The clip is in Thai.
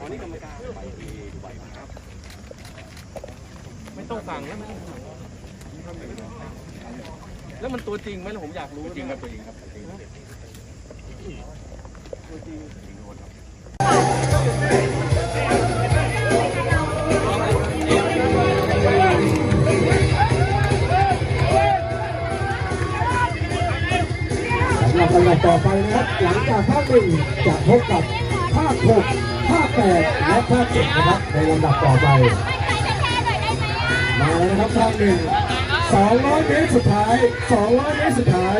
อ๋อนี่กรรมการไปที่ดูไบมาครับ ไม่ต้องสั่งแล้วไม่ต้องสั่งแล้วมันตัวจริงไหมผมอยากรู้จริงครับตัวจริงครับตัวจริง สำหรับลำดับต่อไปนะครับ หลังจากภาคหนึ่งจะพบกับภาคหกภาคแปดและภาคเจ็ดนะครับในลำดับต่อไป มาแล้วนะครับภาคหนึ่ง200 เมตรสุดท้าย 200 เมตรสุดท้าย